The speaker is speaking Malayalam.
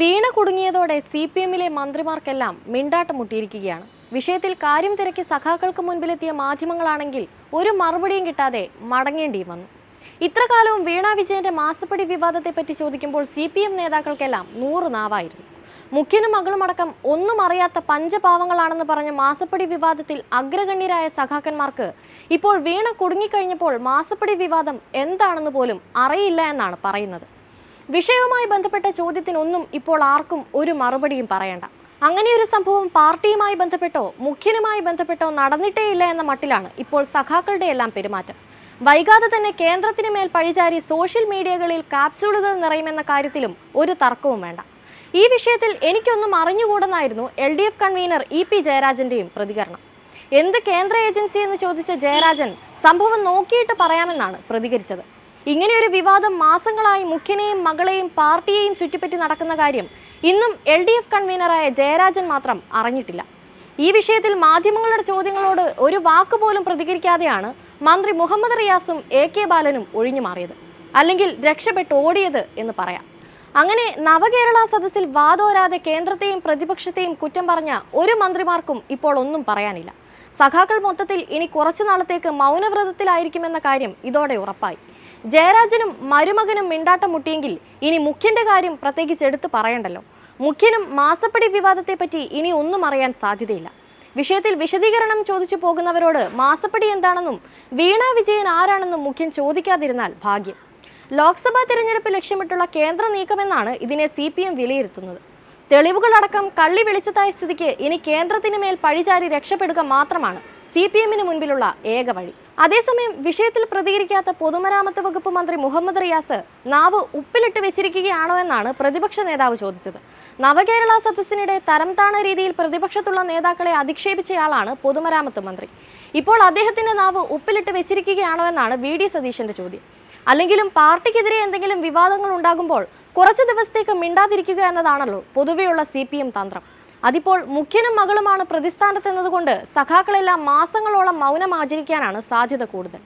വീണ കുടുങ്ങിയതോടെ സി പി എമ്മിലെ മന്ത്രിമാർക്കെല്ലാം മിണ്ടാട്ടം മുട്ടിയിരിക്കുകയാണ്. വിഷയത്തിൽ കാര്യം തിരക്കി സഖാക്കൾക്ക് മുൻപിലെത്തിയ മാധ്യമങ്ങളാണെങ്കിൽ ഒരു മറുപടിയും കിട്ടാതെ മടങ്ങേണ്ടിയും വന്നു. ഇത്രകാലവും വീണ വിജയന്റെ മാസപ്പടി വിവാദത്തെപ്പറ്റി ചോദിക്കുമ്പോൾ സി പി എം നേതാക്കൾക്കെല്ലാം നൂറ് നാവായിരുന്നു. മുഖ്യനും മകളുമടക്കം ഒന്നും അറിയാത്ത പഞ്ചപാവങ്ങളാണെന്ന് പറഞ്ഞ മാസപ്പടി വിവാദത്തിൽ അഗ്രഗണ്യരായ സഖാക്കന്മാർക്ക് ഇപ്പോൾ വീണ കുടുങ്ങിക്കഴിഞ്ഞപ്പോൾ മാസപ്പടി വിവാദം എന്താണെന്ന് പോലും അറിയില്ല എന്നാണ് പറയുന്നത്. വിഷയവുമായി ബന്ധപ്പെട്ട ചോദ്യത്തിനൊന്നും ഇപ്പോൾ ആർക്കും ഒരു മറുപടിയും പറയണ്ട. അങ്ങനെ ഒരു സംഭവം പാർട്ടിയുമായി ബന്ധപ്പെട്ടോ മുഖ്യനുമായി ബന്ധപ്പെട്ടോ നടന്നിട്ടേ ഇല്ല എന്ന മട്ടിലാണ് ഇപ്പോൾ സഖാക്കളുടെ എല്ലാം പെരുമാറ്റം. വൈകാതെ തന്നെ കേന്ദ്രത്തിന് മേൽ പഴിചാരി സോഷ്യൽ മീഡിയകളിൽ കാപ്സ്യൂളുകൾ നിറയുമെന്ന കാര്യത്തിലും ഒരു തർക്കവും വേണ്ട. ഈ വിഷയത്തിൽ എനിക്കൊന്നും അറിഞ്ഞുകൂടെന്നായിരുന്നു L D F convener E P ജയരാജന്റെയും പ്രതികരണം. എന്ത് കേന്ദ്ര ഏജൻസി എന്ന് ചോദിച്ച ജയരാജൻ സംഭവം നോക്കിയിട്ട് പറയാമെന്നാണ് പ്രതികരിച്ചത്. ഇങ്ങനെയൊരു വിവാദം മാസങ്ങളായി മുഖ്യനെയും മകളെയും പാർട്ടിയെയും ചുറ്റിപ്പറ്റി നടക്കുന്ന കാര്യം ഇന്നും എൽ ഡി എഫ് കൺവീനറായ ജയരാജൻ മാത്രം അറിഞ്ഞിട്ടില്ല. ഈ വിഷയത്തിൽ മാധ്യമങ്ങളുടെ ചോദ്യങ്ങളോട് ഒരു വാക്കുപോലും പ്രതികരിക്കാതെയാണ് മന്ത്രി മുഹമ്മദ് റിയാസും എ കെ ബാലനും ഒഴിഞ്ഞു മാറിയത്. അല്ലെങ്കിൽ രക്ഷപ്പെട്ട് ഓടിയത് എന്ന് പറയാം. അങ്ങനെ നവകേരള സദസ്സിൽ വാദോരാതെ കേന്ദ്രത്തെയും പ്രതിപക്ഷത്തെയും കുറ്റം പറഞ്ഞ ഒരു മന്ത്രിമാർക്കും ഇപ്പോൾ ഒന്നും പറയാനില്ല. സഖാക്കൾ മൊത്തത്തിൽ ഇനി കുറച്ചു നാളത്തേക്ക് മൗനവ്രതത്തിലായിരിക്കുമെന്ന കാര്യം ഇതോടെ ഉറപ്പായി. ജയരാജനും മരുമകനും മിണ്ടാട്ടം മുട്ടിയെങ്കിൽ ഇനി മുഖ്യന്റെ കാര്യം പ്രത്യേകിച്ച് എടുത്തു പറയണ്ടല്ലോ. മുഖ്യനും മാസപ്പടി വിവാദത്തെപ്പറ്റി ഇനി ഒന്നും അറിയാൻ സാധ്യതയില്ല. വിഷയത്തിൽ വിശദീകരണം ചോദിച്ചു പോകുന്നവരോട് മാസപ്പടി എന്താണെന്നും വീണ വിജയൻ ആരാണെന്നും മുഖ്യൻ ചോദിക്കാതിരുന്നാൽ ഭാഗ്യം. ലോക്സഭാ തിരഞ്ഞെടുപ്പ് ലക്ഷ്യമിട്ടുള്ള കേന്ദ്ര നീക്കമെന്നാണ് ഇതിനെ സി പി എം വിലയിരുത്തുന്നത്. തെളിവുകളടക്കം കള്ളി വിളിച്ചതായ സ്ഥിതിക്ക് ഇനി കേന്ദ്രത്തിന് മേൽ പഴിചാരി രക്ഷപ്പെടുക മാത്രമാണ് സി പി എമ്മിന് മുൻപിലുള്ള ഏക വഴി. അതേസമയം വിഷയത്തിൽ പ്രതികരിക്കാത്ത പൊതുമരാമത്ത് വകുപ്പ് മന്ത്രി മുഹമ്മദ് റിയാസ് നാവ് ഉപ്പിലിട്ട് വെച്ചിരിക്കുകയാണോ എന്നാണ് പ്രതിപക്ഷ നേതാവ് ചോദിച്ചത്. നവകേരള സദസ്സിനിടെ തരംതാണ രീതിയിൽ പ്രതിപക്ഷത്തുള്ള നേതാക്കളെ അധിക്ഷേപിച്ചയാളാണ് പൊതുമരാമത്ത് മന്ത്രി. ഇപ്പോൾ അദ്ദേഹത്തിന്റെ നാവ് ഉപ്പിലിട്ട് വെച്ചിരിക്കുകയാണോ എന്നാണ് വി ഡി സതീശന്റെ ചോദ്യം. അല്ലെങ്കിലും പാർട്ടിക്കെതിരെ എന്തെങ്കിലും വിവാദങ്ങൾ ഉണ്ടാകുമ്പോൾ കുറച്ച് ദിവസത്തേക്ക് മിണ്ടാതിരിക്കുക എന്നതാണല്ലോ പൊതുവെയുള്ള സി പി എം തന്ത്രം. അതിപ്പോൾ മുഖ്യനും മകളുമാണ് പ്രതിസ്ഥാനത്തെന്നതുകൊണ്ട് സഖാക്കളെല്ലാം മാസങ്ങളോളം മൗനം ആചരിക്കാനാണ് സാധ്യത കൂടുതൽ.